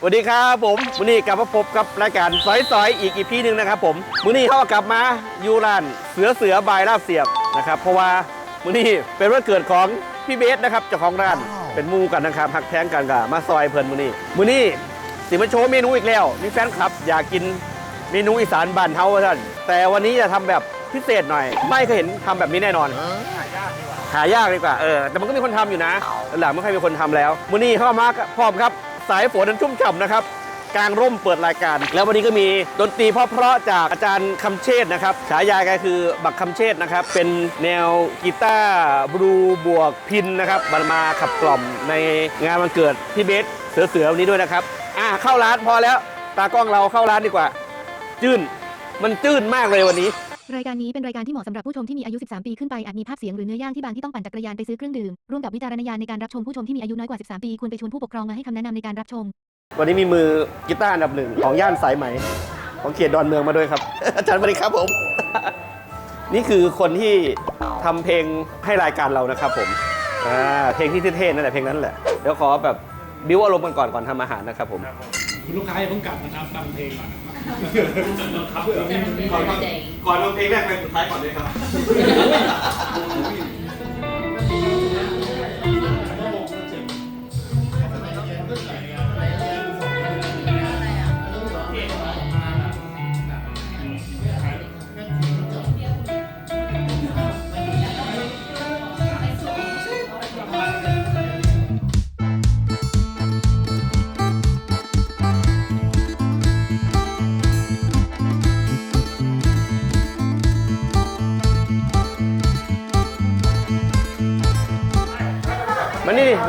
สวัสดีครับผมวันนี้กลับมาพบกับรายการสอยสอยอีกอีพีหนึ่งนะครับผมวันนี้เขากลับมาอยู่ร้านเสือเสือบายลาบเสียบนะครับ เพราะว่าวันนี้เป็นวันเกิดของพี่เบสนะครับเจ้าของร้านเป็นหมูกันนะครับหักแพงกันกับมาซอยเพลินมือนี้มื้อนี้สิมาโชว์เมนูอีกแล้วมีแฟนคลับ อยากกินเมนูอีสานบ้านเฮาท่านแต่วันนี้จะทำแบบพิเศษหน่อย ไม่เคยเห็นทำแบบนี้แน่นอน หายากดีกว่าเออแต่มันก็มีคนทำอยู่นะหลังไม่ค่อยมีคนทำแล้วมื้อนี้เข้ามาพร้อมครับ สายฝนนั้นชุ่มฉ่ำนะครับกลางร่มเปิดรายการ แล้ววันนี้ก็มีดนตรีเพราะๆจากอาจารย์คำเชษนะครับฉายาแกคือบักคำเชษนะครับ เป็นแนวกีตาร์บลูบวกพินนะครับมันมาขับกล่อมในงานวันเกิดพี่เบสเสือๆวันนี้ด้วยนะครับอะเข้าร้านพอแล้ว ตากล้องเราเข้าร้านดีกว่า จื้นมันจื้นมากเลยวันนี้ รายการนี้เป็นรายการที่เหมาะสำหรับผู้ชมที่มีอายุ 13 ปีขึ้นไปอาจมีภาพเสียงหรือเนื้อย่างที่บางที่ต้องปั่นจักรยานไปซื้อเครื่องดื่ม ร่วมกับวิจารณญาณในการรับชมผู้ชมที่มีอายุน้อยกว่า 13 ปีควรไปชวนผู้ปกครองมาให้คำแนะนำในการรับชม วันนี้มีมือกีตาร์อันดับหนึ่งของย่านสายไหม ของเขตดอนเมืองมาด้วยครับ อาจารย์สวัสดีครับผม นี่คือคนที่ทำเพลงให้รายการเรานะครับผมอ่าเพลงที่เท่ๆนั่นแหละเพลงนั้นแหละเดี๋ยวขอแบบบิวอารมณ์กันก่อนก่อนทำอาหารนะครับผม คุณลูกค้าอย่าเพิ่งกลับนะครับฟังเพลงก่อนครับก่อนก่อนลงเพลงแรกไปสุดท้ายก่อนเลยครับ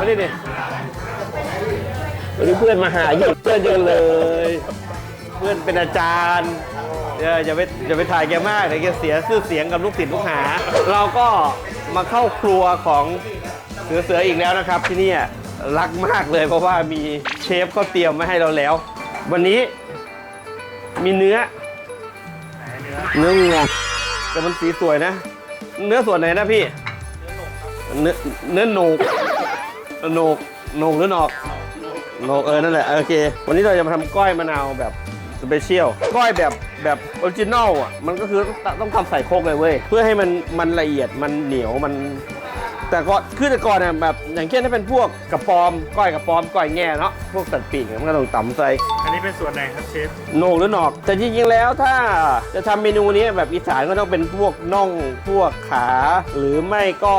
ดิมานี่ดิวันนี้เพื่อนมาหาเยอะเพื่อนเยอะเลย เพื่อนเป็นอาจารย์อย่าอย่าไปอย่าไปถ่ายแกมากเดี๋ยวแกเสียชื่อเสียงกับลูกศิษย์ลูกหา เราก็มาเข้าครัวของเสือเสืออีกแล้วนะครับ ที่เนี่ยรักมากเลย เพราะว่ามีเชฟเขาเตรียมมาให้เราแล้ว วันนี้มีเนื้อ เนื้องัวแต่มันสีสวยนะ เนื้อส่วนไหนนะพี่ เนื้อเนื้อโหนก โหนกโหนกหรือหนอกโหนกเออนั่นแหละโอเค วันนี้เราจะมาทำก้อยมะนาวแบบสเปเชียลก้อยแบบแบบออริจินอลอะมันก็คือต้องต้องทำใส่โคกเลยเว้ย เพื่อให้มันมันละเอียดมันเหนียวมัน แต่ก็คือแต่ก่อนเนี่ยแบบอย่างเช่นถ้าเป็นพวกกระปอมก้อยกระปอมก้อยแง่เนาะพวกสัตว์ปีกเนี่ยมันก็ต้องตำใส่อันนี้เป็นส่วนไหนครับเชฟโหนกหรือหนอก แต่จริงๆแล้วถ้าจะทำเมนูนี้แบบอีสานก็ต้องเป็นพวกน่องพวกขา หรือไม่ก็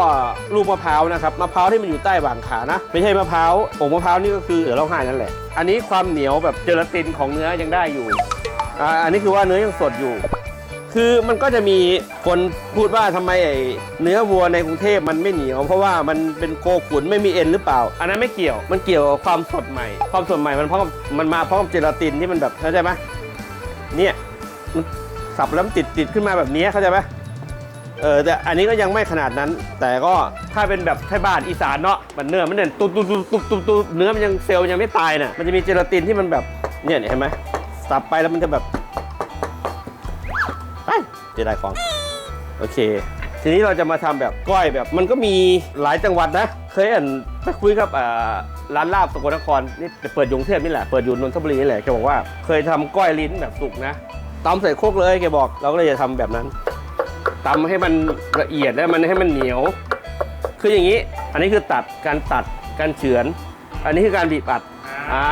ลูกมะพร้าวนะครับมะพร้าวที่มันอยู่ใต้บางขานะไม่ใช่มะพร้าวองมะพร้าวนี่ก็คือเออเราห่ายนั่นแหละ อันนี้ความเหนียวแบบเจลาตินของเนื้อยังได้อยู่อ่าอันนี้คือว่าเนื้อยังสดอยู่ คือมันก็จะมีคนพูดว่าทำไมไอ้เนื้อวัวในกรุงเทพมันไม่เหนียว เพราะว่ามันเป็นโคขุนไม่มีเอ็นหรือเปล่า อันนั้นไม่เกี่ยวมันเกี่ยวกับความสดใหม่ ความสดใหม่มันเพราะมันมาพร้อมกับเจลาตินที่มันแบบเข้าใจไหมเนี่ยมันสับแล้วมันติดติดขึ้นมาแบบนี้เข้าใจไหมเออแต่อันนี้ก็ยังไม่ขนาดนั้น แต่ก็ถ้าเป็นแบบไทยบ้านอีสานเนาะมันเนื้อมันเด่นตุ๊บตุ๊บตุ๊บตุ๊บตุ๊บตุ๊บเนื้อมันยังเซลล์ยังไม่ตายน่ะมันจะมีเจลาตินที่มันแบบเนี่ยเนี่ยเห็นไหมสับไปแล้วมันจะแบบ ไปเสียดายของโอเค ทีนี้เราจะมาทำแบบก้อยแบบ มันก็มีหลายจังหวัดนะ เคยอ่านไปคุยกับร้านลาบสกลนครนี่เปิดยุงเทพนี่แหละ เปิดอยู่นนทบุรีนี่แหละแกบอกว่าเคยทำก้อยลิ้นแบบสุกนะตำใส่โคกเลยแกบอกเราก็เลยจะทำแบบนั้นตำให้มันละเอียดและมันให้มันเหนียว คืออย่างนี้ อันนี้คือตัดการตัดการเฉือน อันนี้คือการบีบอัดอ่า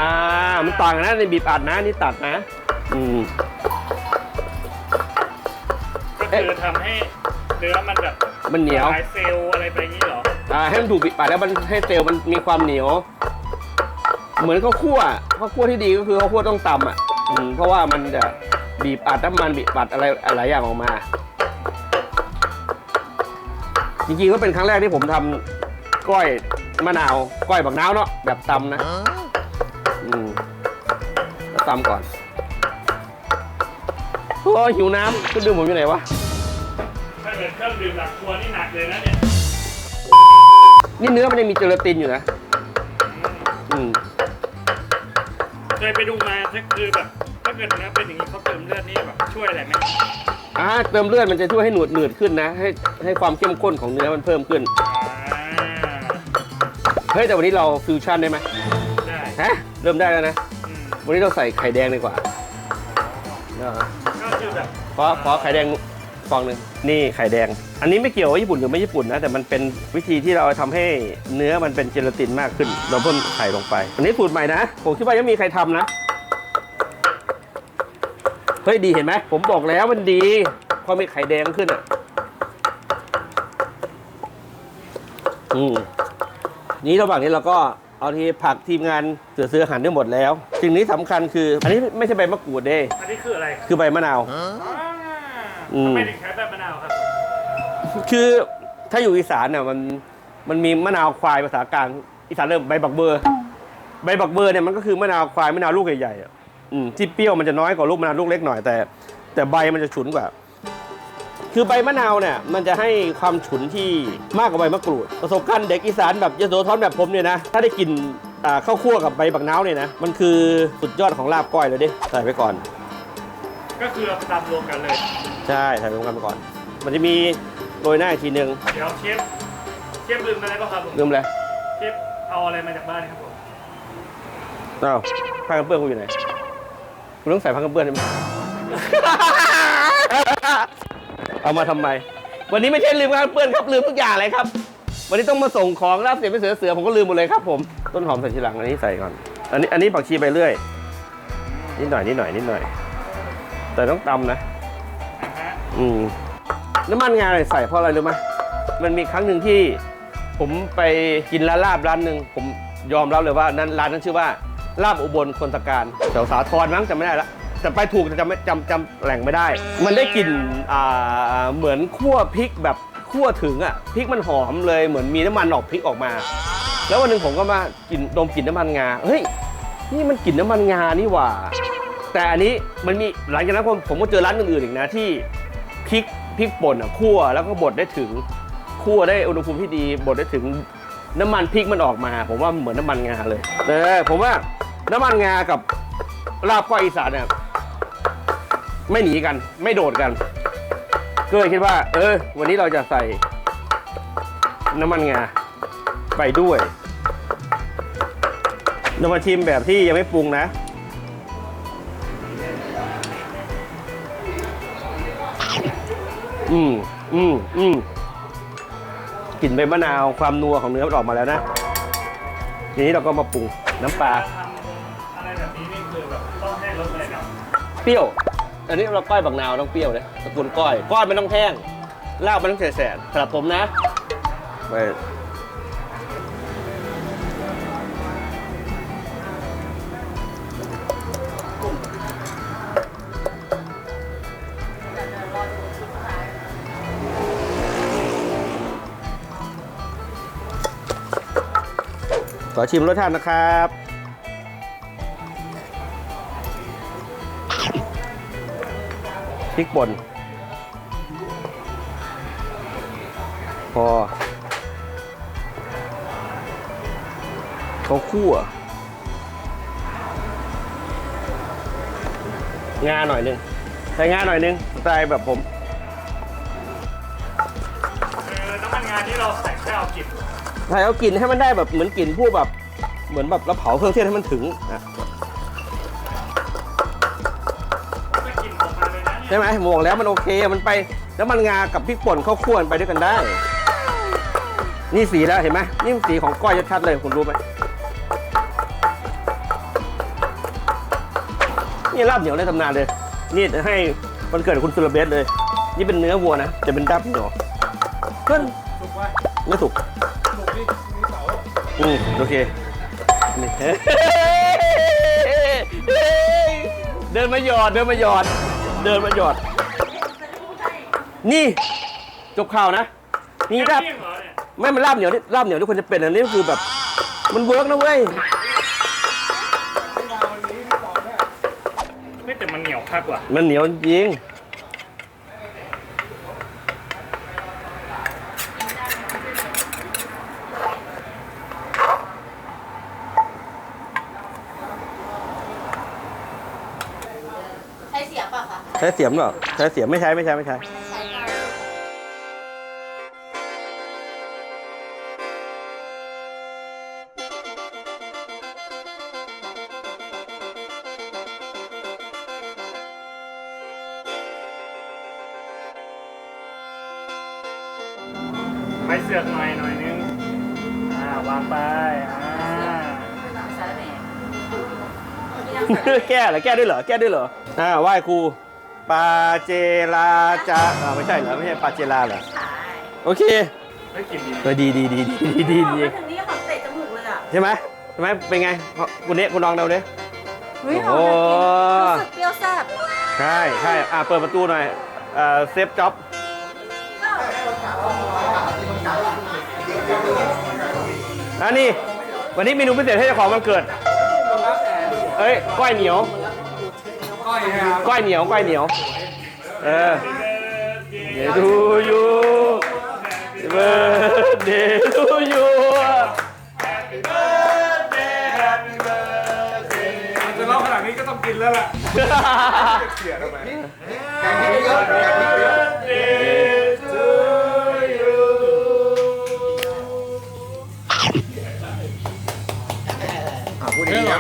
มันต่างกันนะในบีบอัดนะนี่ตัดนะ อืม คือทำให้เนื้อมันแบบมันเหนียวลายเซลล์อะไรไปอย่างนี้เหรอ อ่าให้มันถูกบีบอัดแล้วมันให้เซลล์มันมีความเหนียว เหมือนข้าวคั่วข้าวคั่วที่ดีก็คือข้าวคั่วต้องตำอะอืมเพราะว่ามันจะบีบอัดน้ำมันบีบอัดอะไรอะไรอย่างออกมา จริงๆก็เป็นครั้งแรกที่ผมทำก้อยมะนาวก้อยบักนาวเนาะแบบตำนะอืมแล้วตำก่อนโอ้ยหิวน้ำก็ดื่มผมอยู่ไหนวะถ้า เกิดเครื่องดื่มหลักครัวนี่หนักเลยนะเนี่ยนี่เนื้อมันยังมีเจลาตินอยู่นะ อืมเคยไปดูมาถ้าคือแบบถ้าเกิดเนื้อเป็นอย่างนี้เขาเติมเลือดนี่แบบช่วยอะไรไหมอ่าเติมเลือดมันจะช่วยให้หนวดหนืดขึ้นนะ ให้ให้ความเข้มข้นของเนื้อมันเพิ่มขึ้น อ่าเฮ้ยแต่วันนี้เราฟิวชั่นได้ไหมได้ฮะ เริ่มได้แล้วนะ อืมวันนี้เราใส่ไข่แดงดีกว่าเนอะก็คือแบบขอขอไข่แดง ฟองหนึ่งนี่ไข่แดง อันนี้ไม่เกี่ยวว่าญี่ปุ่นหรือไม่ญี่ปุ่นนะแต่มันเป็นวิธีที่เราทำให้เนื้อมันเป็นเจลาตินมากขึ้น เราพ่นไข่ลงไป อันนี้สูตรใหม่นะผมคิดว่ายังมีใครทำนะเฮ้ยดีเห็นไหมผมบอกแล้วมันดีพอมีไข่แดงขึ้นอะอืมนี้ระหว่างนี้เราก็เอาทีผักทีมงานเสือเสืออาหันได้หมดแล้วสิ่งนี้สำคัญคือ อันนี้ไม่ใช่ใบมะกรูดเด้ อันนี้คืออะไร คือใบมะนาว อ่าอืม ทำไมถึงใช้แบบมะนาวครับ คือถ้าอยู่อีสานเนี่ยมันมันมีมะนาวควายภาษากลางอีสานเริ่มใบบักเบอร์ใบบักเบอร์เนี่ยมันก็คือมะนาวควายมะนาวลูกใหญ่ๆอะอืมที่เปรี้ยวมันจะน้อยกว่าลูกมะนาวลูกเล็กหน่อยแต่ แต่ใบมันจะฉุนกว่า คือใบมะนาวเนี่ยมันจะให้ความฉุนที่มากกว่าใบมะกรูด ประสบการณ์เด็กอีสานแบบยโสธรแบบผมเนี่ยนะถ้าได้กินอ่าข้าวคั่วกับใบบักนาวเนี่ยนะมันคือสุดยอดของลาบก้อยเลยดิใส่ไปก่อน ก็คือเอาไปตำรวมกันเลย ใช่ใส่รวมกันไปก่อน มันจะมีโรยหน้าอีกทีหนึ่งเดี๋ยวเชฟเชฟลืมอะไรป่ะครับผมลืมเลยเชฟเอาอะไรมาจากบ้านครับผมอ้าวผ้ากันเปื้อนกูอยู่ไหนกูต้องใส่ผ้ากันเปื้อนใช่ไหม เอามาทำไม วันนี้ไม่ใช่ลืมผ้ากันเปื้อนครับลืมทุกอย่างเลยครับ วันนี้ต้องมาส่งของรับเสียไปเสือเสือผมก็ลืมหมดเลยครับผมต้นหอมใส่ทีหลังอันนี้ใส่ก่อน อันนี้อันนี้ผักชีไปเรื่อยนิดหน่อยนิดหน่อยนิดหน่อย แต่ต้องตำนะนะฮะอืมน้ำมันงาใส่เพราะอะไรรู้ไหมมันมีครั้งหนึ่งที่ผมไปกินร้านลาบร้านหนึ่งผมยอมรับเลยว่านั้นร้านนั้นชื่อว่าลาบอุบลคนตะการแถวสาทรมั้งจำไม่ได้ละแต่ไปถูกแต่จำไม่จำจำแหล่งไม่ได้ มันได้กลิ่นอ่าเหมือนคั่วพริกแบบคั่วถึงอะพริกมันหอมเลยเหมือนมีน้ำมันออกพริกออกมา แล้ววันหนึ่งผมก็มากินดมกลิ่นน้ำมันงาเฮ้ยนี่มันกลิ่นน้ำมันงานี่หว่า แต่อันนี้มันมีหลังจากนั้นผมผมก็เจอร้านอื่นๆอีกนะที่พริกพริกป่นอะคั่วแล้วก็บดได้ถึงคั่วได้อุณหภูมิที่ดีบดได้ถึงน้ำมันพริกมันออกมา ผมว่าเหมือนน้ำมันงาเลยเออผมว่าน้ำมันงากับลาบก้อยอีสานเนี่ยไม่หนีกันไม่โดดกันก็เลยคิดว่า เออ วันนี้เราจะใส่น้ำมันงาไปด้วยเรามาชิมแบบที่ยังไม่ปรุงนะ อืมอืมอืมกลิ่นใบมะนาวความนัวของเนื้อมันออกมาแล้วนะ ทีนี้เราก็มาปรุงน้ำปลาอะไรแบบนี้นี่คือแบบต้องให้รสอะไรครับเปรี้ยว อันนี้เราก้อยบักนาวต้องเปรี้ยวเลยตระกูลก้อย ก้อยมันต้องแห้งลาบมันต้องแสบๆสำหรับผมนะไป ขอชิมรสชาตินะครับ พริกป่น พอเขาคั่ว งาหน่อยนึง ใส่งาหน่อยนึงสไตล์แบบผม คือน้ำมันงานที่เราใส่แค่เอากลิ่น ใส่เอากลิ่นให้มันได้แบบเหมือนกลิ่นพวกแบบ เหมือนแบบเราเผาเครื่องเทศให้มันถึงอะไม่กลิ่นออกมาเลยนะเนี่ยใช่ไหมผมบอกแล้วมันโอเคมันไปแล้วมันงากับพริกป่นเข้าคั่วกันไปด้วยกันได้ นี่สีแล้วเห็นไหมนี่สีของก้อยชัดๆเลยคุณรู้ไหมนี่ลาบเหนียวในตำนานเลย นี่ให้วันเกิดคุณสุรเบสเลย นี่เป็นเนื้อวัวนะจะเป็นดับเหนียวเพื่อนถูกว่าไม่ถูกถูกดิมีเสา อืมโอเคนี่ เดินมาหยอด เดินมาหยอด เดินมาหยอด นี่ จบข่าวนะ นี่ลาบเที่ยงเหรอเนี่ยไม่มันลาบเหนียวนี่ลาบเหนียวที่ควรจะเป็นอันนี้คือแบบ มันเวิร์กนะเว้ย ไม่แต่มันเหนียวคักว่ะมันเหนียวจริง ใช้เสียมหรอใช้เสียมไม่ใช้ไม่ใช้ไม่ใช้ไม้เสือกหน่อยหน่อยนึง อ่าวางไปอ่าแก้เหรอแก้ด้วยเหรอแก้ด้วยเหรออ่าไหว้ครู ปาเจลาจะอ่าไม่ใช่เหรอไม่ใช่ปาเจลาเหรอใช่โอเคได้กลินดีเออดีดีดีดีดีดีดีมาถึงนี่หอมเตะจมูกเลยอะใช่ไหมใช่ไหมเป็นไงคุณเนี้คุณลองเดาดิเฮ้ยหอมน่ากินรู้สึกเปรี้ยวแซ่บใช่ใช่อ่าเปิดประตูหน่อยเอ่อเซฟจ็อบอันนี้วันนี้เมนูพิเศษให้เจ้าของวันเกิด เอ้ย ก้อยเหนียวก้ อยครับก้อยเหนียวก้อยเหนียว เออเดี๋ยวดูอยู่ birthday to you จะเล่าขนาดนี้ก็ต้องกินแล้วล่ะอะ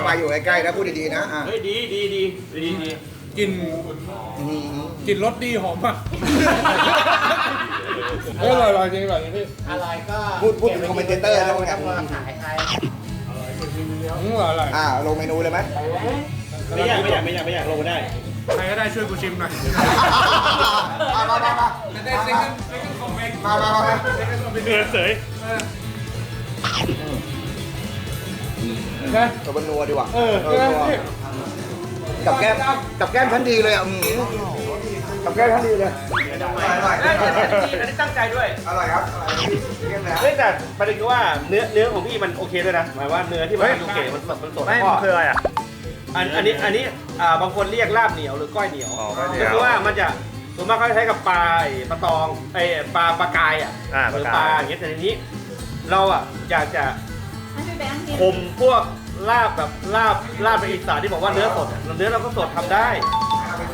พูดดีๆนะมาอยู่ใกล้ๆนะพูดดีๆนะอะเฮ้ยดีดีดีดีดีกินอืมกินรสดีหอมอะเฮ้ยอร่อยอร่อยจริงอร่อยจริงพี่พูดพูดถึงคอมเมนเตอร์แล้วไงอืมอร่อยอร่อยอ่าลงเมนูเลยไหมไม่อยากไม่อยากไม่อยากไม่อยากลงมาได้ใครก็ได้ช่วยกูชิมหน่อยมามามามาได้เซ็กเซ็กคอมเมนต์มามามาเดือดเสย นะตัวบนนัวดีกว่าเออเออนัวกับแก้มกับแก้มชั้นดีเลยอะอืมกับแก้มชั้นดีเลยอร่อยอันนี้ตั้งใจด้วยอร่อยครับอร่อยเรียบแล้วเฮ้ยแต่ประเด็นคือว่าเนื้อเนื้อของพี่มันโอเคด้วยนะหมายว่าเนื้อที่มันโอเคมันสดมันสดไม่แล้วก็คืออะไรอะอันอันนี้อันนี้อ่าบางคนเรียกลาบเหนียวหรือก้อยเหนียวอ๋อก้อยเหนียวก็คือว่ามันจะส่วนมากเขาจะใช้กับปลาไอ้ปลาตองไอ้ปลาปลากายอะอ่าหรือปปลาลากายอย่างเงี้ยแต่ทีนี้ เราอะอยากจะให้พี่แบง ค์กินคมพวกลาบแบบลาบลาบในอีสานที่บอกว่าเนื้อสดอะเนื้อเราก็สดทำได้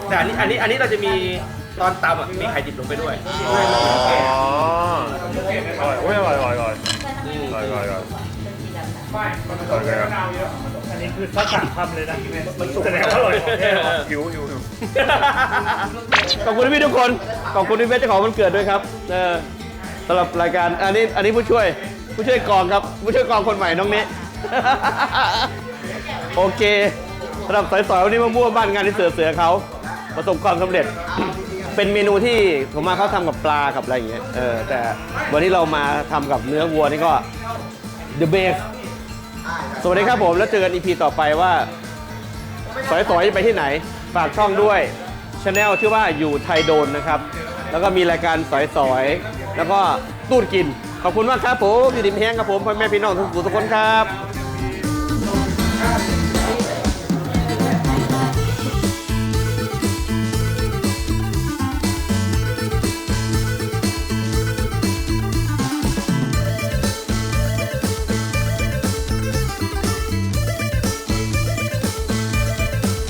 แต่อันนี้อันนี้อันนี้เราจะมีตอนตำอะมีไข่ดิบลงไปด้วยอ๋ออร่อยโอ้ยอร่อยอร่อยอร่อยอร่อยอร่อยอร่อยอร่อยเลยอะอันนี้คือสักสามคำเลยนะมันสุกแสดงว่าอร่อยของแท้หิวหิวหิวขอบคุณพี่ทุกคน ขอบคุณพี่เบสเจ้าของวันเกิดด้วยครับเออสำหรับรายการอันนี้อันนี้ผู้ช่วย ผู้ช่วยกองครับ ผู้ช่วยกองคนใหม่น้องเนะโอเคสำหรับสอยๆวันนี้มามั่วบ้านงานที่เสือเสือเขาประสบความสำเร็จ เป็นเมนูที่ผมมาเขาทำกับปลากับอะไรอย่างเงี้ยเออแต่วันนี้เรามาทำกับเนื้อวัวนี่ก็ the best สวัสดีครับผมแล้วเจอกันอีพีต่อไปว่า สอยสอยๆไปที่ไหน ฝากช่องด้วยช anel ชื่อว่าอยู่ไทยโดนนะครับ แล้วก็มีรายการสอยสอยๆแล้วก็ ตูดกิน ขอบคุณมากครับผมอยู่ดิมแห้งครับผมพ่อแม่พี่น้องทุกทุกคนครับ